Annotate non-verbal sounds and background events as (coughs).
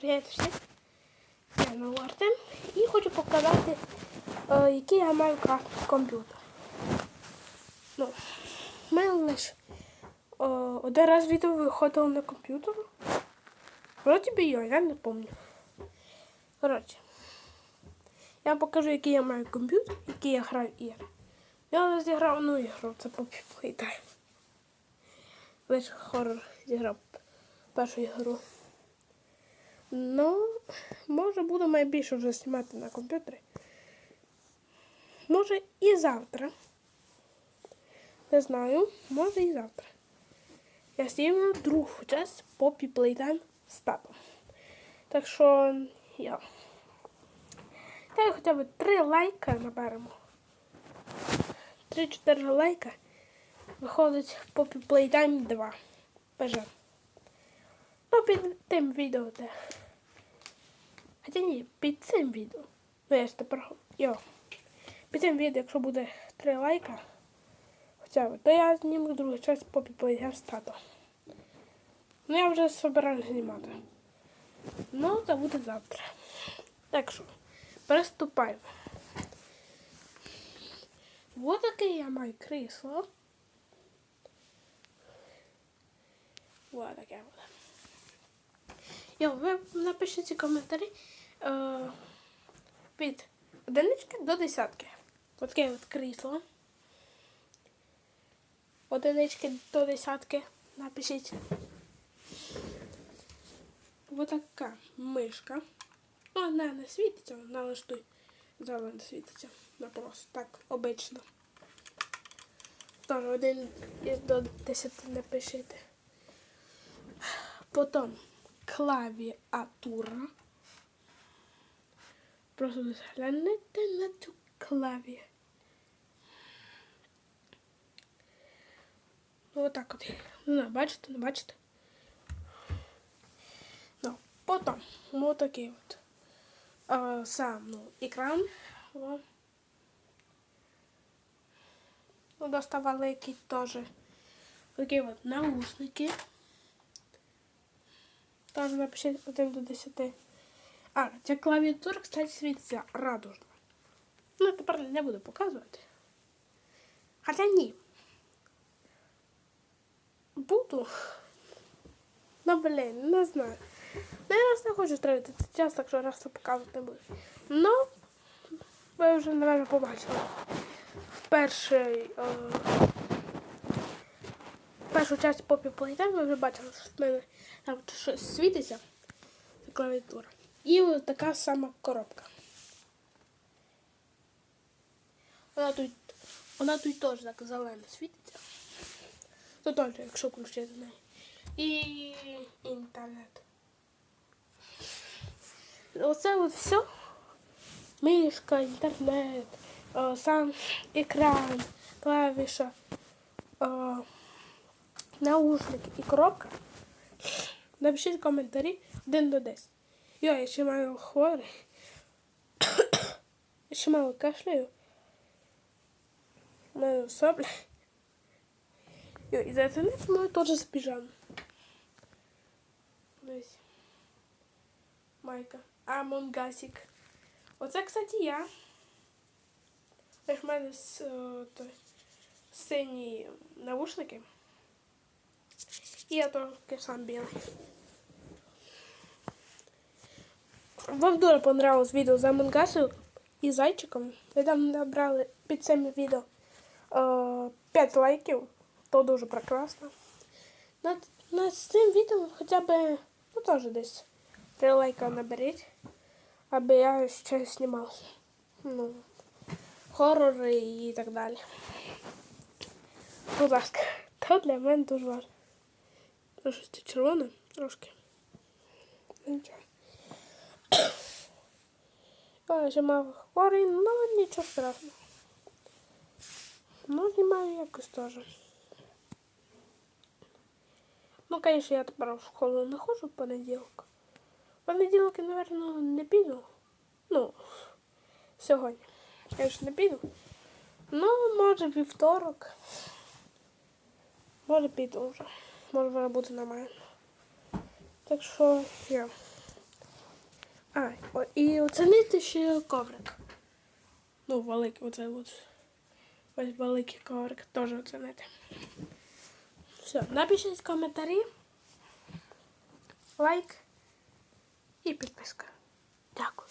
Привіт всім. Я знову Артем і хочу показати, е, який я маю комп'ютер. Ну, в мене лише е, один раз відео виходило на комп'ютер. Вроді би його, я не пам'ятаю. Коротше, я вам покажу, який я маю комп'ютер, який я граю ігри. Я розіграв одну ігру, це Poppy Playtime. Лише хоррор зіграв першу ігру. Ну, може буду найбільше вже знімати на комп'ютері. Може і завтра. Не знаю, може і завтра. Я зніму другу часть Poppy Playtime з татом. Так що я. Та хоча б три лайка наберемо. 3-4 лайка. Виходить Poppy Playtime 2. Бажаю. Ну, під тим відео де. Хоча під цим відео. Ну я ж тепер. Йо. Під цим відео, якщо буде 3 лайка, хоча б, то я зніму другу часть по підповідям з тато. Ну я вже збираюся знімати. Ну, це буде завтра. Так що, приступаємо. Вот таке я маю крісло. Вот таке буде. Йо, ви напишіть коментарі від одинички до десятки. Ось таке от крісло. Одинички до десятки. Напишіть. Ось така мишка. Вона не світиться, вона лише тут зелено світиться. Вона просто так обично. Тож один до десяти напишіть. Потім клавіатура. Просто гляньте на цю клаві. Ну, отак от. Ну, бачите, не бачите. Ну, потім ось такий от. А, сам, ну, екран. Ну, доставали які теж. Такі от наушники. Теж напишіть 1 до 10. А, ця клавіатура, кстати, світиться радужно. Ну, тепер не буду показувати. Хоча ні. Буду. Ну, блін, не знаю. Ну, я раз не хочу тратити цей час, так що раз це показувати не буду. Ну, ви вже, напевно, побачили. В перший... Е... Першу часть Poppy Playtime ви вже бачили, що в мене там щось світиться. Це клавіатура. І ось така сама коробка. Вона тут, вона тут теж так зелено світиться. То теж, якщо включити неї. І інтернет. Оце от все. Мишка, інтернет, о, сам екран, клавіша, о, наушники і коробка. Напишіть коментарі 1 до 10. Йо, я ще маю хворий. Я ще мало кашляю. Маю сопли. Йо, і за не маю теж з піжами. Десь. Майка. Амонгасик. Оце, кстати, я. Теж в мене с, о, той, сині навушники. І я трохи сам білий. Вам дуже понравилось відео з Амонгасою і зайчиком. Ви там набрали під цим відео е, 5 лайків. То дуже прекрасно. Над, над цим відео хоча б ну, теж десь 3 лайка наберіть, аби я ще знімав ну, хорори і так далі. Будь ласка, то для мене дуже важливо. Трошки червоне, трошки. Нічого. (coughs) Я ще мав хворий, ну нічого страшного. Ну, знімаю якось теж. Ну, звісно, я тепер в школу не ходжу в понеділок. В понеділок я, напевно, не піду. Ну, сьогодні. Я ж не піду. Ну, може вівторок. Може піду вже. Може буде нормально. Так що я. А, о, і оцінити ще коврик. Ну, великий, оце от. Ось великий коврик теж оцінити. Все, напишіть коментарі, лайк і підписка. Дякую.